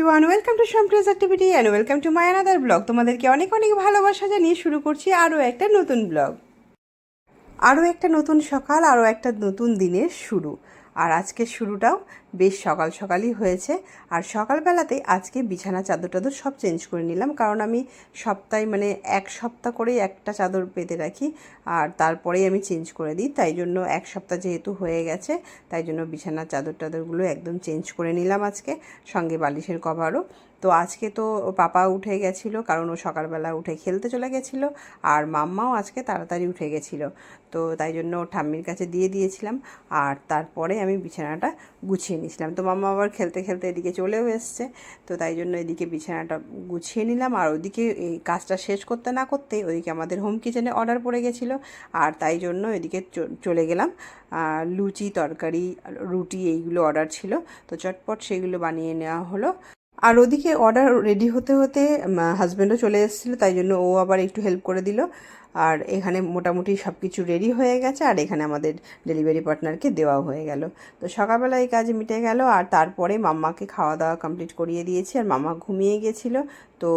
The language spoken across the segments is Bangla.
Everyone welcome to সম্প্রেস activity and welcome to my another blog তোমাদেরকে অনেক অনেক ভালোবাসা জানিয়ে শুরু করছি আরও একটা নতুন ব্লগ আরও একটা নতুন সকাল, আরও একটা নতুন দিনের শুরু। আর আজকের শুরুটাও বেশ সকাল সকালই হয়েছে। আর সকালবেলাতে আজকে বিছানা চাদর টাদর সব চেঞ্জ করে নিলাম। কারণ আমি সপ্তাহে মানে এক সপ্তাহ করেই একটা চাদর পেতে রাখি। আর তারপরেই আমি চেঞ্জ করে দিই। তাই জন্য এক সপ্তাহ যেহেতু হয়ে গেছে, তাই জন্য বিছানার চাদর টাদরগুলো একদম চেঞ্জ করে নিলাম আজকে। সঙ্গে বালিশের কভারও তো আজকে তো পাপা উঠে গেছিল, কারণ ও সকালবেলা উঠে খেলতে চলে গেছিল আর মাম্মাও আজকে তাড়াতাড়ি উঠে গেছিল। তো তাই জন্য ঠাম্মির কাছে দিয়ে দিয়েছিলাম আর তারপরে আমি বিছানাটা গুছিয়ে নিয়েছিলাম। তো মাম্মা আবার খেলতে খেলতে এদিকে চলেও এসছে, তো তাই জন্য এদিকে বিছানাটা গুছিয়ে নিলাম। আর ওদিকে এই কাজটা শেষ করতে না করতে ওদিকে আমাদের হোম কিচেনে অর্ডার পড়ে গেছিল আর তাই জন্য এদিকে চলে গেলাম। লুচি, তরকারি, রুটি এইগুলো অর্ডার ছিল। তো চটপট সেগুলো বানিয়ে নেওয়া হলো। আর ওদিকে অর্ডার রেডি হতে হতে হাজব্যান্ডও চলে এসেছিল, তাই জন্য ও আবার একটু হেল্প করে দিল। আর এখানে মোটামুটি সব কিছু রেডি হয়ে গেছে, আর এখানে আমাদের ডেলিভারি পার্টনারকে দেওয়াও হয়ে গেল। তো সকালবেলা এই কাজ মিটে গেল, আর তারপরে মাম্মাকে খাওয়া দাওয়া কমপ্লিট করিয়ে দিয়েছি, আর মাম্মা ঘুমিয়ে গেছিল। তো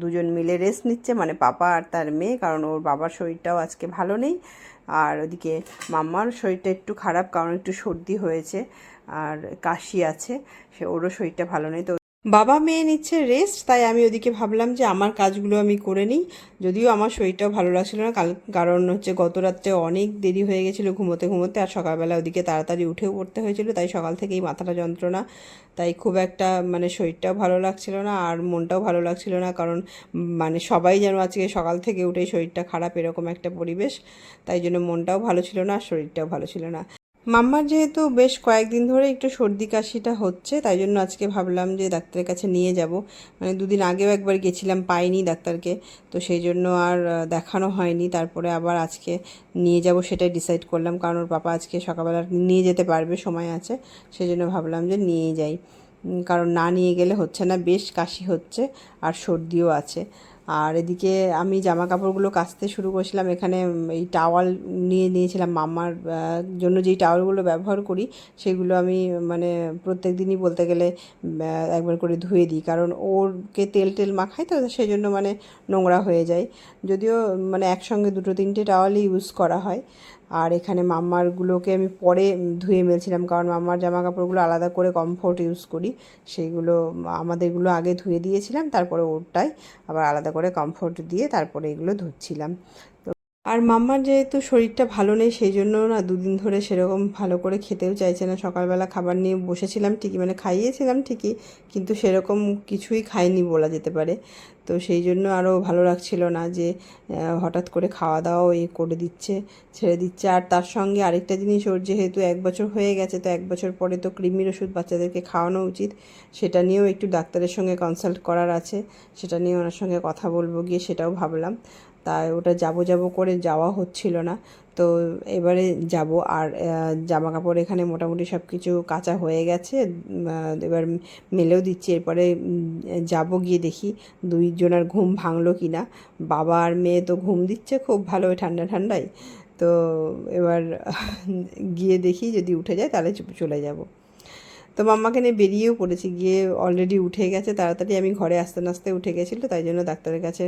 দুজন মিলে রেস্ট নিচ্ছে মানে পাপা আর তার মেয়ে, কারণ ওর বাবার শরীরটাও আজকে ভালো নেই। আর ওদিকে মাম্মার শরীরটা একটু খারাপ, কারণ একটু সর্দি হয়েছে, আর কাশি আছে, সে ওরও শরীরটা ভালো নেই। তো বাবা মেয়ে নিচ্ছে রেস্ট তাই আমি ওদিকে ভাবলাম যে আমার কাজগুলো আমি করে নিই। যদিও আমার শরীরটাও ভালো লাগছিল না কারণ হচ্ছে গত রাত্রে অনেক দেরি হয়ে গেছিল ঘুমোতে ঘুমোতে, আর সকালবেলা ওদিকে তাড়াতাড়ি উঠেও পড়তে হয়েছিল, তাই সকাল থেকেই মাথাটা যন্ত্রণা। তাই খুব একটা মানে শরীরটাও ভালো লাগছিল না, আর মনটাও ভালো লাগছিল না, কারণ মানে সবাই যেন আজকে সকাল থেকে উঠেই শরীরটা খারাপ এরকম একটা পরিবেশ, তাই জন্য মনটাও ভালো ছিল না, আর শরীরটাও ভালো ছিল না। মাম্মার যেহেতু বেশ কয়েকদিন ধরে একটু সর্দি কাশিটা হচ্ছে, তাই জন্য আজকে ভাবলাম যে ডাক্তারের কাছে নিয়ে যাব। মানে দুদিন আগেও একবার গেছিলাম, পাইনি ডাক্তারকে, তো সেই জন্য আর দেখানো হয়নি। তারপরে আবার আজকে নিয়ে যাব সেটাই ডিসাইড করলাম, কারণ ওর পাপা আজকে সকালবেলা নিয়ে যেতে পারবে, সময় আছে। সেই জন্য ভাবলাম যে নিয়ে যাই। কারণ না নিয়ে গেলে হচ্ছে না, বেশ কাশি হচ্ছে আর সর্দিও আছে। আর এদিকে আমি জামা কাপড়গুলো কাচতে শুরু করেছিলাম। এখানে এই টাওয়াল নিয়ে নিয়েছিলাম মামার জন্য যেই টাওয়ালগুলো ব্যবহার করি, সেগুলো আমি মানে প্রত্যেক দিনই বলতে গেলে একবার করে ধুয়ে দিই। কারণ ওরকে তেল টেল মাখাই তো সেই জন্য মানে নোংরা হয়ে যায়। যদিও মানে একসঙ্গে দুটো তিনটে টাওয়ালই ইউজ করা হয়। আর এখানে মাম্মারগুলোকে আমি পরে ধুয়ে মেলছিলাম, কারণ মাম্মার জামা কাপড়গুলো আলাদা করে কমফোর্ট ইউজ করি। সেইগুলো আমাদেরগুলো আগে ধুয়ে দিয়েছিলাম, তারপরে ওরটাই আবার আলাদা করে কমফোর্ট দিয়ে তারপরে এগুলো ধুচ্ছিলাম। আর মাম্মার যেহেতু শরীরটা ভালো নেই, সেই জন্য না দুদিন ধরে সেরকম ভালো করে খেতেও চাইছে না। সকালবেলা খাবার নিয়ে বসেছিলাম ঠিকই মানে খাইয়েছিলাম ঠিকই, কিন্তু সেরকম কিছুই খায়নি বলা যেতে পারে। তো সেই জন্য আরও ভালো লাগছিল না যে হঠাৎ করে খাওয়া দাওয়াও এ করে দিচ্ছে, ছেড়ে দিচ্ছে। আর তার সঙ্গে আরেকটা জিনিস, ওর যেহেতু এক বছর হয়ে গেছে, তো এক বছর পরে তো কৃমির ওষুধ বাচ্চাদেরকে খাওয়ানো উচিত। সেটা নিয়েও একটু ডাক্তারের সঙ্গে কনসাল্ট করার আছে, সেটা নিয়ে ওনার সঙ্গে কথা বলব গিয়ে সেটাও ভাবলাম। তাই ওটা যাব যাব করে যাওয়া হচ্ছিল না। তো এবারে যাব আর জামা কাপড় এখানে মোটামুটি সব কিছু কাঁচা হয়ে গেছে। এবার মেলেও দিচ্ছি। এরপরে যাব গিয়ে দেখি দুইজনের ঘুম ভাঙলো কি না বাবা আর মেয়ে তো ঘুম দিচ্ছে খুব ভালো ঠান্ডা ঠান্ডায়। তো এবার, গিয়ে দেখি যদি উঠে যায় তাহলে চলে যাব। তো মাম্মাকে নিয়ে বেরিয়েও পড়েছি। গিয়ে অলরেডি উঠে গেছে, তাড়াতাড়ি আমি ঘরে আসতে নাচতে উঠে গেছিল, তাই জন্য ডাক্তারের কাছে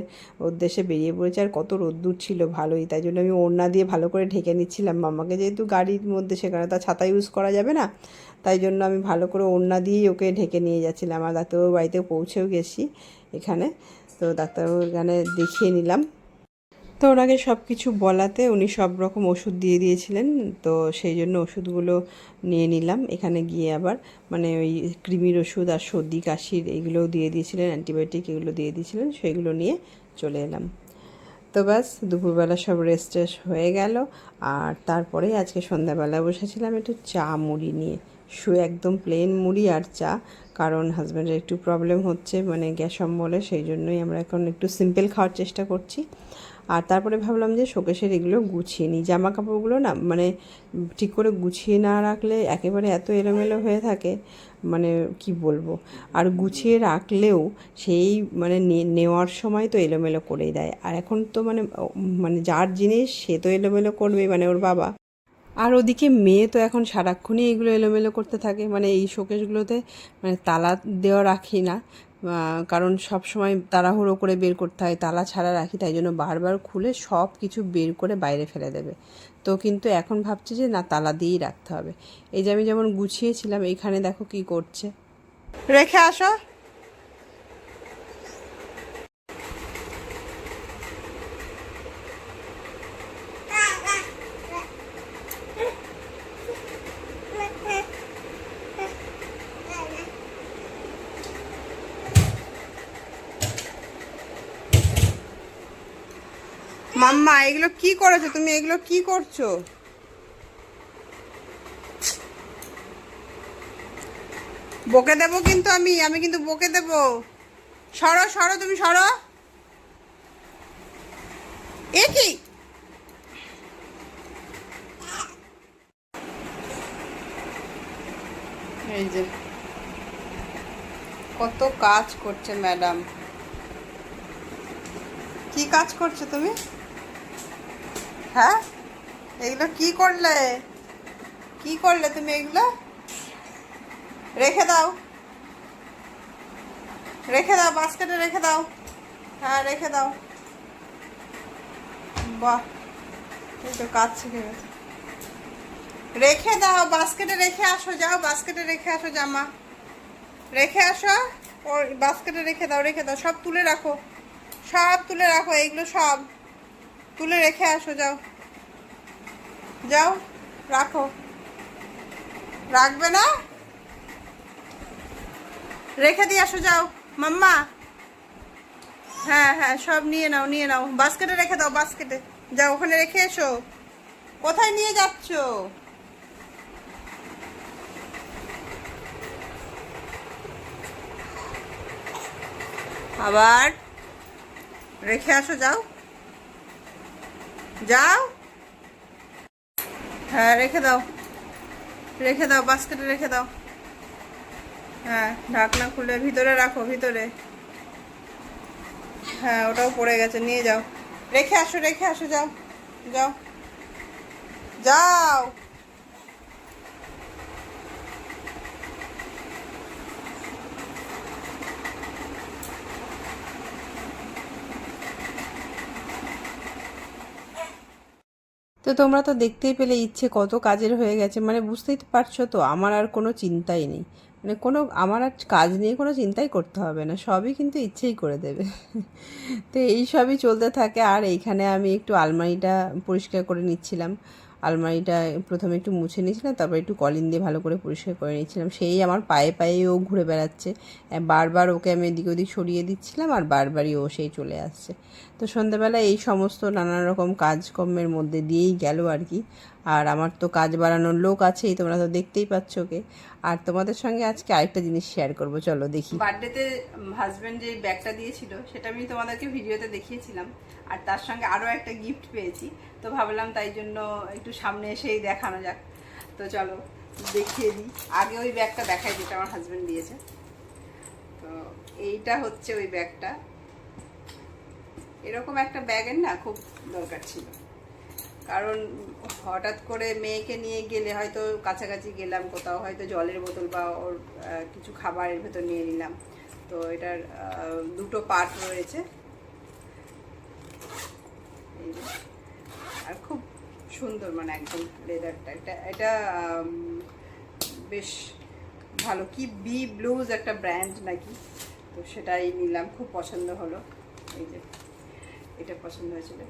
উদ্দেশ্যে বেরিয়ে পড়েছে। আর কত রোদ্দুর ছিল, ভালোই। তাই জন্য আমি ওড়না দিয়ে ভালো করে ঢেকে নিচ্ছিলাম মাম্মাকে। যেহেতু গাড়ির মধ্যে সেখানে তা ছাতা ইউজ করা যাবে না, তাই জন্য আমি ভালো করে ওড়না দিয়েই ওকে ঢেকে নিয়ে যাচ্ছিলাম। আর ডাক্তারবাবুর বাড়িতে পৌঁছেও গেছি এখানে। তো ডাক্তারবাবুর এখানে দেখিয়ে নিলাম। তো ওনাকে সব কিছু বলাতে উনি সব রকম ওষুধ দিয়ে দিয়েছিলেন, তো সেই জন্য ওষুধগুলো নিয়ে নিলাম। এখানে গিয়ে আবার মানে ওই কৃমির ওষুধ আর সর্দি কাশির এগুলোও দিয়ে দিয়েছিলেন, অ্যান্টিবায়োটিক এগুলো দিয়ে দিয়েছিলেন, সেগুলো নিয়ে চলে এলাম। তো ব্যাস, দুপুরবেলা সব রেস্ট টেস্ট হয়ে গেল। আর তারপরে আজকে সন্ধ্যাবেলা বসেছিলাম একটু চা মুড়ি নিয়ে। শুয়ে একদম প্লেন মুড়ি আর চা, কারণ হাজব্যান্ডের একটু প্রবলেম হচ্ছে মানে গ্যাস অম্বলে, সেই জন্যই আমরা এখন একটু সিম্পল খাওয়ার চেষ্টা করছি। আর তারপরে ভাবলাম যে শোকেশের এগুলো গুছিয়ে নিই। জামা কাপড়গুলো না মানে ঠিক করে গুছিয়ে না রাখলে একেবারে এত এলোমেলো হয়ে থাকে মানে কি বলব? আর গুছিয়ে রাখলেও সেই মানে নেওয়ার সময় তো এলোমেলো করেই দেয়। আর এখন তো মানে মানে যার জিনিস সে তো এলোমেলো করবেই মানে ওর বাবা। আর ওদিকে মেয়ে তো এখন সারাক্ষণই এগুলো এলোমেলো করতে থাকে মানে এই শোকেসগুলোতে মানে তালা দেওয়া রাখি না। কারণ সব সময় তাড়াহুড়ো করে বের করতে হয়, তালা ছাড়া রাখি, তাই জন্য বারবার খুলে সব কিছু বের করে বাইরে ফেলে দেবে। তো কিন্তু এখন ভাবছি যে না, তালা দিয়েই রাখতে হবে। এই যে আমি যেমন গুছিয়েছিলাম এইখানে দেখো কি করছে। রেখে আসো। মাম্মা এগুলো কি করেছ? তুমি এগুলো কি করছ? বকে দেবো কিন্তু আমি আমি কিন্তু বকে দেবো। সরো সরো তুমি সরো। এ কি? এই যে। কত কাজ করছে ম্যাডাম। কি কাজ করছ তুমি? হ্যাঁ? এগুলো কি করলে? কি করলে তুমি এগুলো? রেখে দাও। রেখে দাও, বাস্কেটে রেখে দাও। হ্যাঁ রেখে দাও। বাহ, এই তো কাজ শিখে গেছে। রেখে দাও, বাস্কেটে রেখে আসো, যাও, বাস্কেটে রেখে আসো জামা। রেখে আসো ওর বাস্কেটে রেখে দাও রেখে দাও, সব তুলে রাখো। সব তুলে রাখো, এগুলো সব। তুলে রেখে আসো, যাও। যাও, রাখো। রাখবে না? রেখে দিয়ে আসো, যাও। মাম্মা। হ্যাঁ হ্যাঁ সব নিয়ে নাও নিয়ে নাও। বাস্কেটে রেখে দাও, বাস্কেটে। যাও, ওখানে রেখে এসো। কোথায় নিয়ে যাচ্ছ? আবার রেখে আসো, যাও। যাও। হ্যাঁ রেখে দাও। রেখে দাও, বাস্কেটে রেখে দাও। হ্যাঁ ঢাকনা খুলে ভিতরে রাখো, ভিতরে। হ্যাঁ ওটাও পড়ে গেছে, নিয়ে যাও। রেখে আসো রেখে আসো, যাও যাও। যাও। তো তোমরা তো দেখতেই পেলে ইচ্ছে কত কাজের হয়ে গেছে। মানে বুঝতেই তো পারছ তো, আমার আর কোনো চিন্তাই নেই। মানে কোনো, আমার আর কাজ নিয়ে কোনো চিন্তাই করতে হবে না, সবই কিন্তু ইচ্ছেই করে দেবে। তো এই সবই চলতে থাকে, আর এইখানে আমি একটু আলমারিটা পরিষ্কার করে নিচ্ছিলাম। আলমারিটা প্রথমে একটু মুছে নিয়েছিলাম, তারপর একটু কলিন দিয়ে ভালো করে পরিষ্কার করে নিয়েছিলাম। সেই আমার পায়ে পায়ে ও ঘুরে বেড়াচ্ছে। বারবার ওকে আমি এদিক ওদিক সরিয়ে দিচ্ছিলাম আর বারবারই ও সেই চলে আসছে। তো সন্ধ্যাবেলা এই সমস্ত নানান রকম কাজকর্মের মধ্যে দিয়েই গেল আর কি। আর আমার তো কাজ বাড়ানোর লোক আছেই, তোমরা তো দেখতেই পাচ্ছ ওকে। আর তোমাদের সঙ্গে আজকে আরেকটা জিনিস শেয়ার করব, চলো দেখি। বার্থডেতে হাজব্যান্ড যে ব্যাগটা দিয়েছিল, সেটা আমি তোমাদেরকে ভিডিওতে দেখিয়েছিলাম। আর তার সঙ্গে আরও একটা গিফট পেয়েছি, তো ভাবলাম তাই জন্য একটু সামনে এসেই দেখানো যাক। তো চলো, দেখিয়ে দিই। আগে ওই ব্যাগটা দেখাই যেটা আমার হাজব্যান্ড দিয়েছে। তো এইটা হচ্ছে ওই ব্যাগটা। এরকম একটা ব্যাগের না খুব দরকার ছিল। কারণ হঠাৎ করে মেয়েকে নিয়ে গেলে হয়তো কাছাকাছি গেলাম কোথাও, হয়তো জলের বোতল বা ওর কিছু খাবারের ভেতর নিয়ে নিলাম। তো এটার দুটো পার্ট রয়েছে। আর খুব সুন্দর মানে একদম লেদারটা এটা এটা বেশ ভালো। কি বি ব্লুজ একটা ব্র্যান্ড নাকি? তো সেটাই নিলাম। খুব পছন্দ হলো। এই যে, এটা পছন্দ হয়েছিল।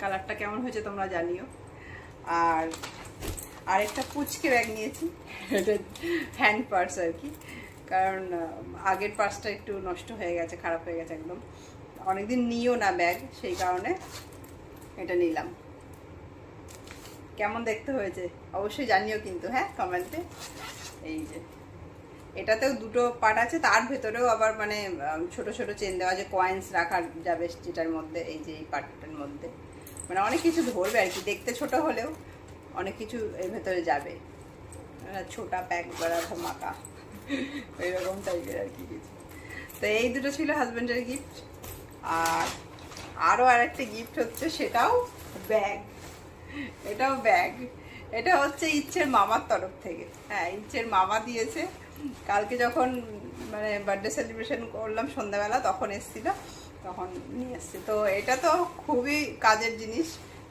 কালারটা কেমন হয়েছে তোমরা জানিও। আর আরেকটা পুচকে ব্যাগ নিয়েছি। এটা হ্যান্ড পার্স আর কি। কারণ আগের পার্সটা একটু নষ্ট হয়ে গেছে, খারাপ হয়ে গেছে একদম। অনেকদিন নিও না ব্যাগ সেই কারণে এটা নিলাম। কেমন দেখতে হয়েছে? অবশ্যই জানিও কিন্তু হ্যাঁ কমেন্টে এই যে, এটাতেও দুটো পার্ট আছে, তার ভেতরেও আবার মানে ছোট ছোট চেন দেওয়া যে কয়েন্স রাখা যাবে যেটার মধ্যে, এই যে এই পার্টটার মধ্যে। মানে অনেক কিছু ধরবে আর কি, দেখতে ছোট হলেও অনেক কিছু এর ভেতরে যাবে। ছোটা প্যাক করা ধমাকা ওইরকম টাইপের আর কি তো এই দুটো ছিল হাজব্যান্ডের গিফট আর আরও আর একটা গিফট হচ্ছে, সেটাও ব্যাগ এটাও ব্যাগ এটা হচ্ছে ইচ্ছের মামার তরফ থেকে। হ্যাঁ ইচ্ছের মামা দিয়েছে। কালকে যখন মানে বার্থডে সেলিব্রেশন করলাম সন্ধ্যাবেলা, তখন এসেছিল। তখন নিয়ে এসছে। তো এটা তো খুবই কাজের জিনিস।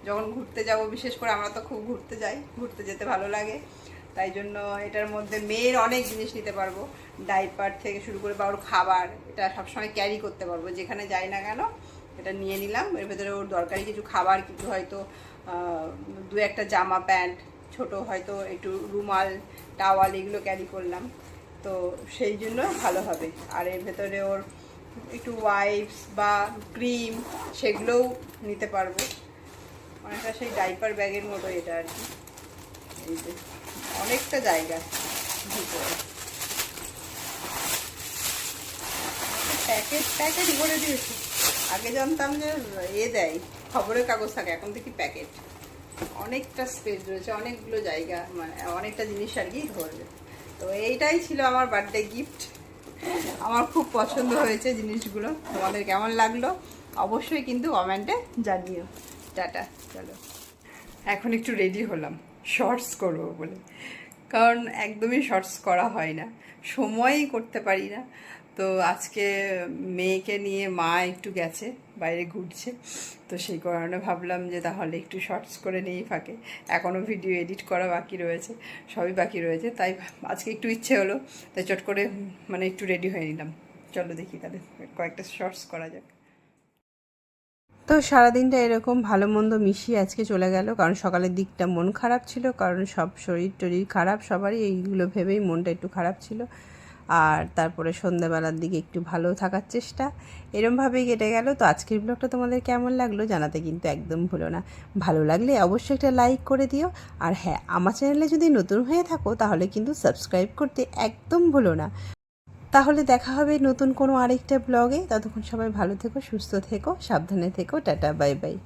যখন ঘুরতে যাব, বিশেষ করে আমরা তো খুব ঘুরতে যাই, ঘুরতে যেতে ভালো লাগে। তাই জন্য এটার মধ্যে মেয়ের অনেক জিনিস নিতে পারব। ডাইপার থেকে শুরু করে বা ওর খাবার, এটা সবসময় ক্যারি করতে পারব। যেখানে যাই না কেন, এটা নিয়ে নিলাম। এর ভেতরে ওর দরকারি কিছু খাবার, কিছু হয়তো দু একটা জামা প্যান্ট, ছোট হয়তো একটু রুমাল, টাওয়াল এগুলো ক্যারি করলাম। তো সেই জন্য ভালো হবে। আর এর ভেতরে ওর একটু ওয়াইপস বা ক্রিম সেগুলোও নিতে পারব। অনেকটা সেই ডাইপার ব্যাগের মতো এটা আর কি। এই যে, অনেকটা জায়গা। ভিতরে। প্যাকেট প্যাকেট ভরে দিয়েছে। আগে জানতাম যে এ দেয়, খবরের কাগজ থাকে, এখন দেখি প্যাকেট। অনেকটা স্পেস রয়েছে, অনেকগুলো জায়গা মানে অনেকটা জিনিস আর কি ধরবে তো এইটাই ছিল আমার বার্থডে গিফট আমার খুব পছন্দ হয়েছে জিনিসগুলো। তোমাদের কেমন লাগল? অবশ্যই কিন্তু কমেন্টে জানিও। টাটা, চলো। এখন একটু রেডি হলাম। শর্টস করব বলে। কারণ একদমই শর্টস করা হয় না। সময়ই করতে পারি না। তো আজকে মেয়েকে নিয়ে মা একটু গেছে। বাইরে ঘুরছে। তো সেই কারণে ভাবলাম যে তাহলে একটু শর্টস করে নিয়েই ফাঁকে। এখনও ভিডিও এডিট করা বাকি রয়েছে, সবই বাকি রয়েছে। তাই আজকে একটু ইচ্ছে হলো, তাই চট করে মানে একটু রেডি হয়ে নিলাম। চলো দেখি তাহলে কয়েকটা শর্টস করা যাক। তো সারাদিনটা এরকম ভালো মন্দ মিশিয়ে আজকে চলে গেল, কারণ সকালের দিকটা মন খারাপ ছিল, কারণ সব শরীর টরীর খারাপ, সবারই এইগুলো ভেবেই মনটা একটু খারাপ ছিল। আর তারপরে সন্ধ্যাবেলার দিকে একটু ভালো থাকার চেষ্টা। এরমভাবেই কেটে গেল। তো আজকের ব্লগটা তোমাদের কেমন লাগল জানাতে কিন্তু একদম ভুলো না। ভালো লাগলে অবশ্যই একটা লাইক করে দিও। আর হ্যাঁ আমার চ্যানেলে যদি নতুন হয়ে থাকো তাহলে কিন্তু সাবস্ক্রাইব করতে একদম ভুলো না। তাহলে দেখা হবে নতুন কোনো আরেকটা ব্লগে। ততক্ষণ সবাই ভালো থেকো, সুস্থ থেকো, সাবধানে থেকো। টাটা, বাই বাই।